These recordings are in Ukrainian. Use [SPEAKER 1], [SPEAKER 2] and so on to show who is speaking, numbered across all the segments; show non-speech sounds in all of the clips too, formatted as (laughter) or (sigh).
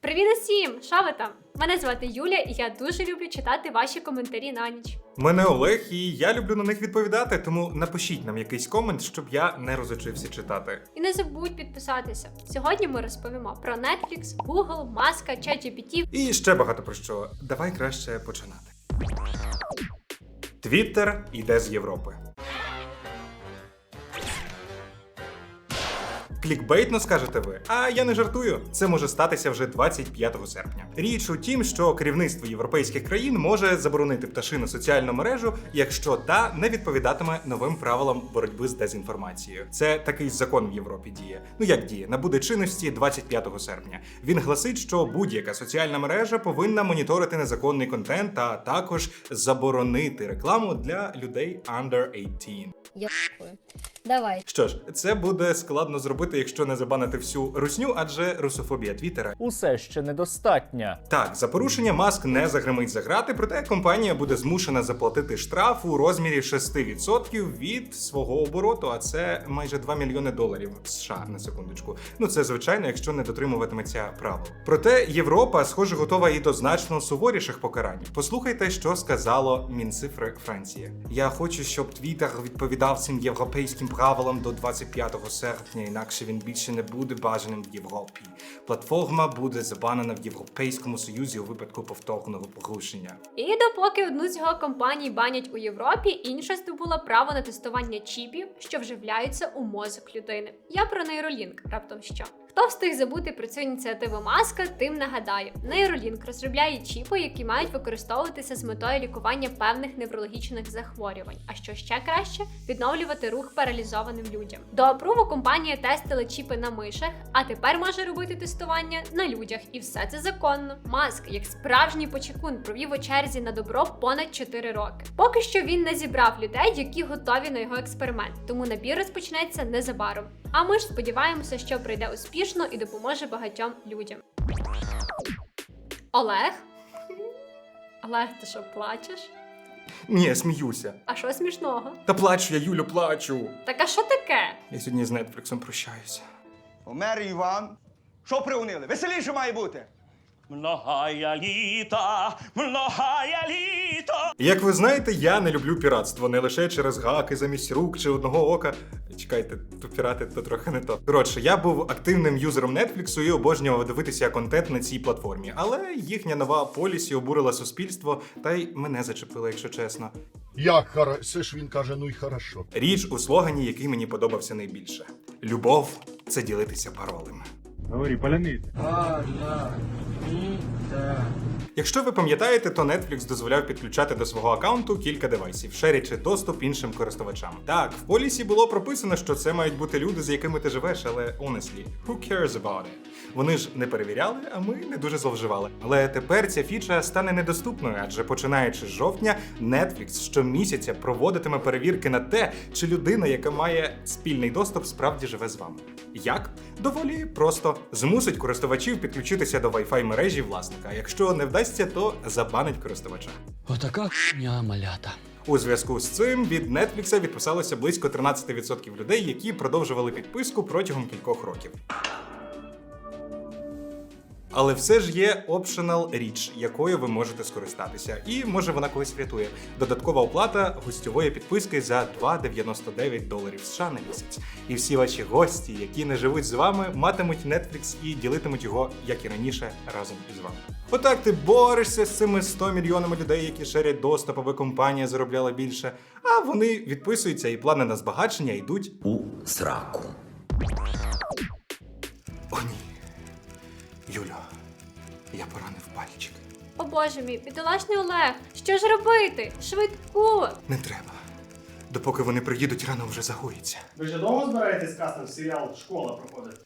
[SPEAKER 1] Привіт усім! Що ви там? Мене звати Юля, і я дуже люблю читати ваші коментарі на ніч.
[SPEAKER 2] Мене Олег, і я люблю на них відповідати, тому напишіть нам якийсь комент, щоб я не розучився читати.
[SPEAKER 1] І не забудь підписатися. Сьогодні ми розповімо про Netflix, Google, Маска, ChatGPT.
[SPEAKER 2] І ще багато про що. Давай краще починати. Твіттер іде з Європи. Клікбейтно скажете ви, а я не жартую. Це може статися вже 25 серпня. Річ у тім, що керівництво європейських країн може заборонити пташину соціальну мережу, якщо та не відповідатиме новим правилам боротьби з дезінформацією. Це такий закон в Європі діє. Ну як діє, набуде чинності 25 серпня. Він гласить, що будь-яка соціальна мережа повинна моніторити незаконний контент, а також заборонити рекламу для людей under 18.
[SPEAKER 3] Я. Давай.
[SPEAKER 2] Що ж, це буде складно зробити, якщо не забанити всю русню, адже русофобія Твіттера.
[SPEAKER 4] Усе ще недостатньо.
[SPEAKER 2] Так, за порушення маск не загримить за грати, проте компанія буде змушена заплатити штраф у розмірі 6% від свого обороту, а це майже 2 мільйони доларів США на секундочку. Ну це звичайно, якщо не дотримуватиметься правил. Проте Європа, схоже, готова і до значно суворіших покарань. Послухайте, що сказало Мінцифри Франції. Я хочу, щоб Твіттер відповідав цим європейським правилам до 25 серпня, інакше він більше не буде бажаним в Європі. Платформа буде забанена в Європейському Союзі у випадку повторного порушення.
[SPEAKER 1] І допоки одну з його компаній банять у Європі, інша здобула право на тестування чіпів, що вживляються у мозок людини. Я про нейролінк, раптом що. Хто встиг забути про цю ініціативу маска, тим нагадаю. Нейролінк розробляє чіпи, які мають використовуватися з метою лікування певних неврологічних захворювань. А що ще краще відновлювати рух паралізованим людям. До опруву компанія тестила чіпи на мишах, а тепер може робити тестування на людях, і все це законно. Маск, як справжній почекун, провів у черзі на добро понад 4 роки. Поки що він не зібрав людей, які готові на його експеримент, тому набір розпочнеться незабаром. А ми ж сподіваємося, що пройде успішно і допоможе багатьом людям. Олег? Олег, ти що плачеш?
[SPEAKER 2] Ні, сміюся.
[SPEAKER 1] А що смішного?
[SPEAKER 2] Та плачу я, Юлю, плачу.
[SPEAKER 1] Так а що таке?
[SPEAKER 2] Я сьогодні з Нетфліксом прощаюся.
[SPEAKER 5] Помер Іван. Що приунили? Веселіше має бути.
[SPEAKER 6] Многая літа, многая літа.
[SPEAKER 2] Як ви знаєте, я не люблю піратство не лише через гаки замість рук чи одного ока. Чекайте, то пірати то трохи не то. Коротше, я був активним юзером Нетфліксу і обожнював дивитися контент на цій платформі. Але їхня нова полісі обурила суспільство, та й мене зачепила, якщо чесно.
[SPEAKER 7] Як хоро... Це ж він каже, ну й хорошо.
[SPEAKER 2] Річ у слогані, який мені подобався найбільше: любов це ділитися паролем.
[SPEAKER 8] Говори, поляниць.
[SPEAKER 2] Якщо ви пам'ятаєте, то Netflix дозволяв підключати до свого аккаунту кілька девайсів, шерячи доступ іншим користувачам. Так, в полісі було прописано, що це мають бути люди, з якими ти живеш, але honestly, who cares about it? Вони ж не перевіряли, а ми не дуже зловживали. Але тепер ця фіча стане недоступною, адже починаючи з жовтня, Netflix щомісяця проводитиме перевірки на те, чи людина, яка має спільний доступ, справді живе з вами. Як? Доволі просто змусить користувачів підключитися до Wi-Fi мережі власника. Якщо не вдасться, то забанить користувача.
[SPEAKER 9] Отака хня малята.
[SPEAKER 2] У зв'язку з цим від Netflix відписалося близько 13% людей, які продовжували підписку протягом кількох років. Але все ж є optional річ, якою ви можете скористатися, і може вона когось врятує. Додаткова оплата гостьової підписки за 2,99 доларів США на місяць. І всі ваші гості, які не живуть з вами, матимуть Netflix і ділитимуть його, як і раніше, разом із вами. Отак ти борешся з цими 100 мільйонами людей, які шерять доступ, аби компанія заробляла більше. А вони відписуються, і плани на збагачення йдуть
[SPEAKER 9] У сраку.
[SPEAKER 2] О, ні. Юлю, я поранив пальчик.
[SPEAKER 1] О боже мій, бідолашний Олег, що ж робити? Швидку!
[SPEAKER 2] Не треба. Допоки вони приїдуть, рано вже загоїться.
[SPEAKER 8] Ви ж довго збираєтесь кастом серіал Школа проходить?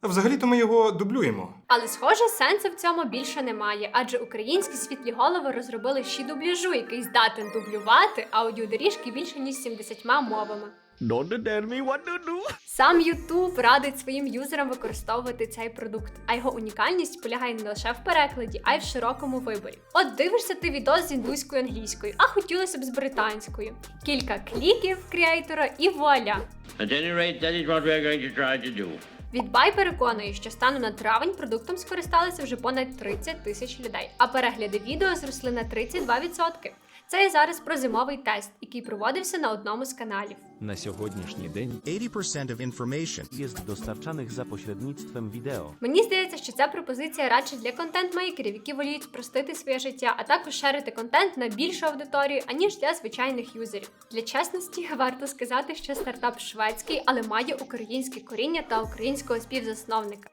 [SPEAKER 2] А взагалі-то ми його дублюємо.
[SPEAKER 1] Але схоже, сенсу в цьому більше немає, адже українські світлі голови розробили ще дубляжу, який здатен дублювати аудіодоріжки більше ніж 70 мовами.
[SPEAKER 9] Don't tell me what to do.
[SPEAKER 1] Сам YouTube радить своїм юзерам використовувати цей продукт, а його унікальність полягає не лише в перекладі, а й в широкому виборі. От дивишся ти відос з індуською англійською, а хотілося б з британською. Кілька кліків креатора і вуаля.
[SPEAKER 9] At any rate, that is what we're going to try to do.
[SPEAKER 1] Відбай переконує, що станом на травень продуктом скористалися вже понад 30 тисяч людей, а перегляди відео зросли на 32%. Це я зараз про зимовий тест, який проводився на одному з каналів.
[SPEAKER 10] Na siegodniszny dzień
[SPEAKER 11] 80% of information
[SPEAKER 10] jest dostarczanych za pośrednictwem wideo.
[SPEAKER 1] Мені здається, що ця пропозиція радше для контент-мейкерів, які воліють спростити своє життя, а також шерити контент на більшу аудиторію, аніж для звичайних юзерів. Для чесності варто сказати, що стартап шведський, але має українське коріння та українського співзасновника.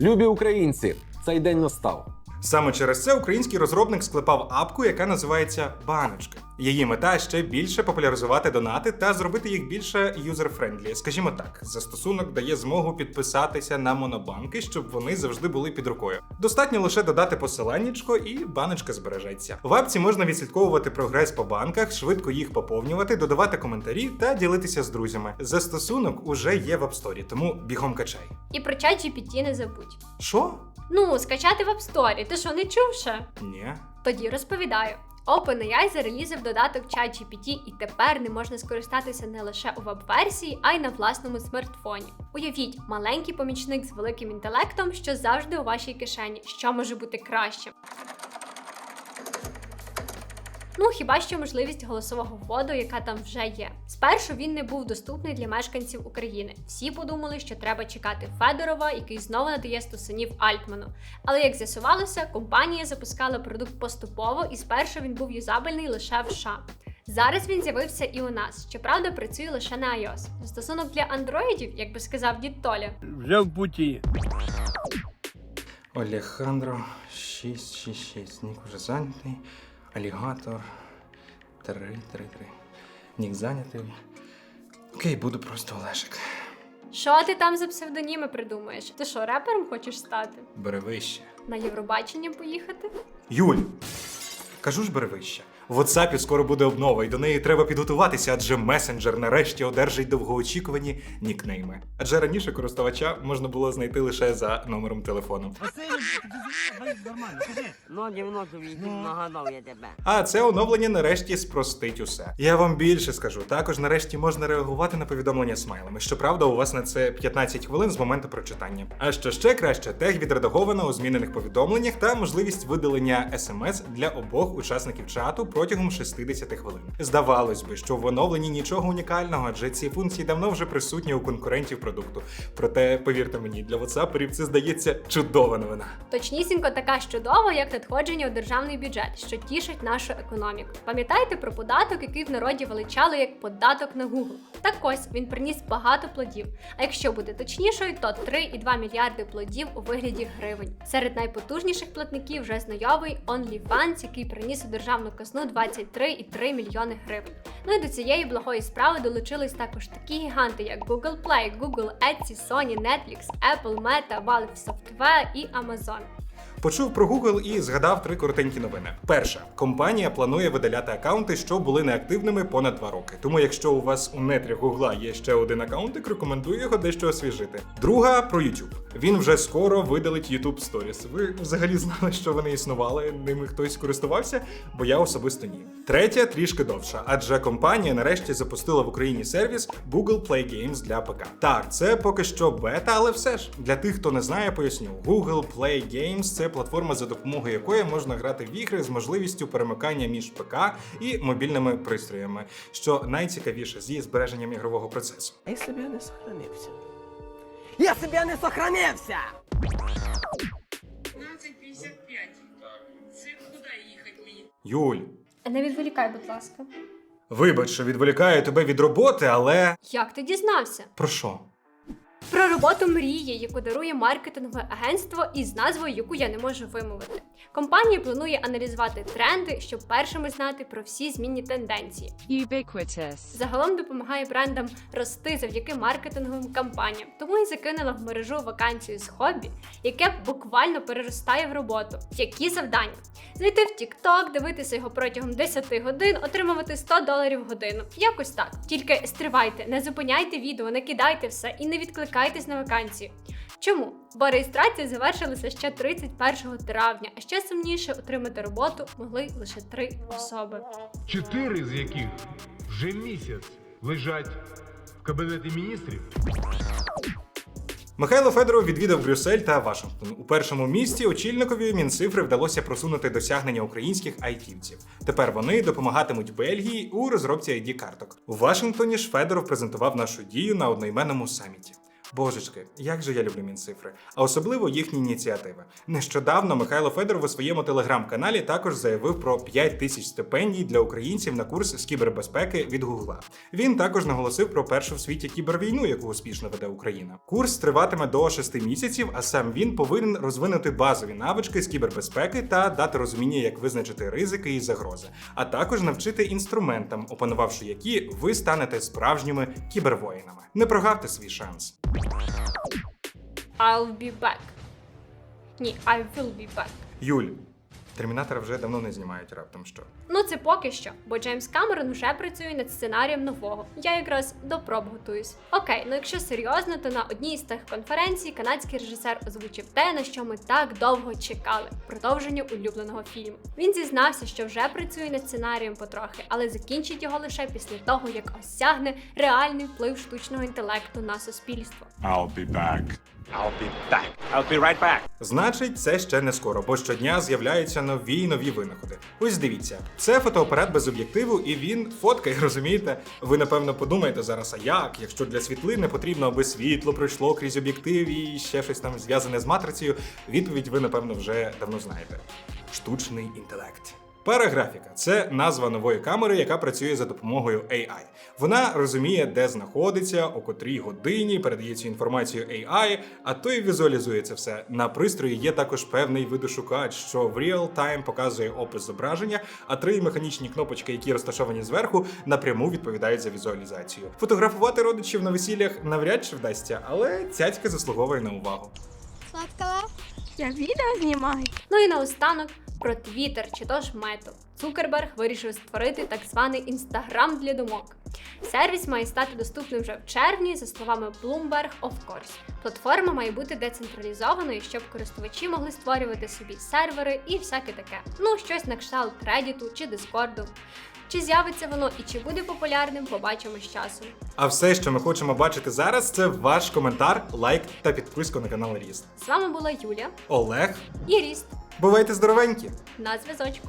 [SPEAKER 12] Любі українці, цей день настав.
[SPEAKER 2] Саме через це український розробник склепав апку, яка називається Баночки. Її мета ще більше популяризувати донати та зробити їх більше юзер-френдлі. Скажімо так, застосунок дає змогу підписатися на монобанки, щоб вони завжди були під рукою. Достатньо лише додати посиланнячко, і баночка збережеться. В апці можна відслідковувати прогрес по банках, швидко їх поповнювати, додавати коментарі та ділитися з друзями. Застосунок уже є в App Store, тому бігом качай.
[SPEAKER 1] І про чат GPT не забудь.
[SPEAKER 2] Що?
[SPEAKER 1] Ну, скачати в App Store, ти що не чув ще?
[SPEAKER 2] Ні.
[SPEAKER 1] Тоді розповідаю. OpenAI зарелізив додаток ChatGPT і тепер не можна скористатися не лише у веб-версії, а й на власному смартфоні. Уявіть, маленький помічник з великим інтелектом, що завжди у вашій кишені. Що може бути краще? Ну, хіба що можливість голосового вводу, яка там вже є. Спершу він не був доступний для мешканців України. Всі подумали, що треба чекати Федорова, який знову надає стусанів Альтману. Але як з'ясувалося, компанія запускала продукт поступово, і спершу він був юзабельний лише в США. Зараз він з'явився і у нас. Щоправда, працює лише на iOS. Застосунок для андроїдів, як би сказав дід Толя.
[SPEAKER 8] Вже в путі.
[SPEAKER 2] Олександро 666. Нік вже зайнятий. Алігатор 333. Нік зайнятий. Окей, буду просто Олешик.
[SPEAKER 1] Що ти там за псевдоніми придумаєш? Ти що, репером хочеш стати?
[SPEAKER 2] Бери вище.
[SPEAKER 1] На Євробачення поїхати?
[SPEAKER 2] Юль! Кажу ж бери вище. В WhatsApp скоро буде обнова, і до неї треба підготуватися, адже месенджер нарешті одержить довгоочікувані нікнейми. Адже раніше користувача можна було знайти лише за номером телефону.
[SPEAKER 3] Ну, 98 нагадав я тебе.
[SPEAKER 2] А це оновлення нарешті спростить усе. Я вам більше скажу. Також нарешті можна реагувати на повідомлення смайлами. Щоправда, у вас на це 15 хвилин з моменту прочитання. А що ще краще, тег відредаговано у змінених повідомленнях та можливість видалення смс для обох учасників чату протягом 60 хвилин. Здавалось би, що в оновленні нічого унікального, адже ці функції давно вже присутні у конкурентів продукту. Проте, повірте мені, для WhatsApp це здається чудова новина.
[SPEAKER 1] Точнісінько така ж чудова, як надходження у державний бюджет, що тішить нашу економіку. Пам'ятаєте про податок, який в народі величали як податок на Google? Так ось він приніс багато плодів. А якщо бути точнішою, то 3,2 мільярди плодів у вигляді гривень. Серед найпотужніших платників вже знайомий OnlyFans, який приніс у державну казну 23,3 мільйони гривень. Ну і до цієї благої справи долучились також такі гіганти, як Google Play, Google, Etsy, Sony, Netflix, Apple, Meta, Valve Software і Amazon.
[SPEAKER 2] Почув про Google і згадав три коротенькі новини. Перша компанія планує видаляти акаунти, що були неактивними понад два роки. Тому, якщо у вас у нетрях Гугла є ще один акаунтик, рекомендую його дещо освіжити. Друга про YouTube. Він вже скоро видалить YouTube Stories. Ви взагалі знали, що вони існували, ними хтось користувався, бо я особисто ні. Третя трішки довша, адже компанія нарешті запустила в Україні сервіс Google Play Games для ПК. Так, це поки що бета, але все ж для тих, хто не знає, поясню. Google Play Games це платформа, за допомогою якої можна грати в ігри з можливістю перемикання між ПК і мобільними пристроями, що найцікавіше зі збереженням ігрового процесу.
[SPEAKER 3] А якщо не сохранився? Я себе не сохранився!
[SPEAKER 13] 15.55. Це куди їхати мені?
[SPEAKER 2] Юль,
[SPEAKER 1] Не відволікай, будь ласка.
[SPEAKER 2] вибач, що відволікаю тебе від роботи, але
[SPEAKER 1] Як ти дізнався?
[SPEAKER 2] про що?
[SPEAKER 1] Про роботу мрії, яку дарує маркетингове агентство із назвою, яку я не можу вимовити. Компанія планує аналізувати тренди, щоб першими знати про всі змінні тенденції.
[SPEAKER 13] Ubiquitous.
[SPEAKER 1] Загалом допомагає брендам рости завдяки маркетинговим кампаніям. Тому і закинула в мережу вакансію з хобі, яке буквально переростає в роботу. Які завдання? Зайти в TikTok, дивитися його протягом 10 годин, отримувати 100 доларів в годину. Якось так. Тільки стривайте, не зупиняйте відео, не кидайте все і не відкликайтесь на вакансію. Чому? Бо реєстрація завершилася ще 31 травня, а ще сумніше отримати роботу могли лише три особи.
[SPEAKER 8] Чотири з яких вже місяць лежать в кабінеті міністрів.
[SPEAKER 2] Михайло Федоров відвідав Брюссель та Вашингтон. У першому місті очільникові Мінцифри вдалося просунути досягнення українських айтівців. Тепер вони допомагатимуть Бельгії у розробці id карток. У Вашингтоні ж Федоров презентував нашу дію на одноіменному саміті. Божечки, як же я люблю Мінцифри, а особливо їхні ініціативи. Нещодавно Михайло Федоров у своєму телеграм-каналі також заявив про 5 тисяч стипендій для українців на курс з кібербезпеки від Гугла. Він також наголосив про першу в світі кібервійну, яку успішно веде Україна. Курс триватиме до 6 місяців, а сам він повинен розвинути базові навички з кібербезпеки та дати розуміння, як визначити ризики і загрози, а також навчити інструментам, опанувавши які ви станете справжніми кібервоїнами. Не прогавте свій шанс.
[SPEAKER 1] I'll be back. Ні, I will be back.
[SPEAKER 2] Юль, термінатора вже давно не знімають раптом що.
[SPEAKER 1] Ну це поки що, бо Джеймс Камерон вже працює над сценарієм нового. Я якраз до проб готуюсь. Окей, ну якщо серйозно, то на одній з тих конференцій канадський режисер озвучив те, на що ми так довго чекали продовження улюбленого фільму. Він зізнався, що вже працює над сценарієм потрохи, але закінчить його лише після того, як осягне реальний вплив штучного інтелекту на суспільство.
[SPEAKER 6] I'll be back. I'll be back. I'll be right back.
[SPEAKER 2] Значить, це ще не скоро, бо щодня з'являються нові й нові винаходи. Ось дивіться, це фотоапарат без об'єктиву, і він фоткає, (laughs) розумієте? Ви напевно подумаєте зараз, а як? Якщо для світлини потрібно, аби світло пройшло крізь об'єктив і ще щось там зв'язане з матрицею. Відповідь ви, напевно, вже давно знаєте: штучний інтелект. Параграфіка це назва нової камери, яка працює за допомогою AI. Вона розуміє, де знаходиться, о котрій годині, передає цю інформацію AI, а то й візуалізує це все. На пристрої є також певний видошукач, що в реал-тайм показує опис зображення, а три механічні кнопочки, які розташовані зверху, напряму відповідають за візуалізацію. Фотографувати родичів на весіллях навряд чи вдасться, але цяцька заслуговує на увагу.
[SPEAKER 13] Сладкого? Я відео знімаю.
[SPEAKER 1] Ну і наостанок про Twitter чи то ж мету. Цукерберг вирішив створити так званий інстаграм для думок. Сервіс має стати доступним вже в червні, за словами Bloomberg of course. Платформа має бути децентралізованою, щоб користувачі могли створювати собі сервери і всяке таке. Ну, щось на кшталт Reddit чи Discord. Чи з'явиться воно і чи буде популярним, побачимо з часом.
[SPEAKER 2] А все, що ми хочемо бачити зараз, це ваш коментар, лайк та підписку на канал Ріст.
[SPEAKER 1] З вами була Юля
[SPEAKER 2] Олег,
[SPEAKER 1] і Ріст
[SPEAKER 2] бувайте здоровенькі!
[SPEAKER 1] на зв'язочку.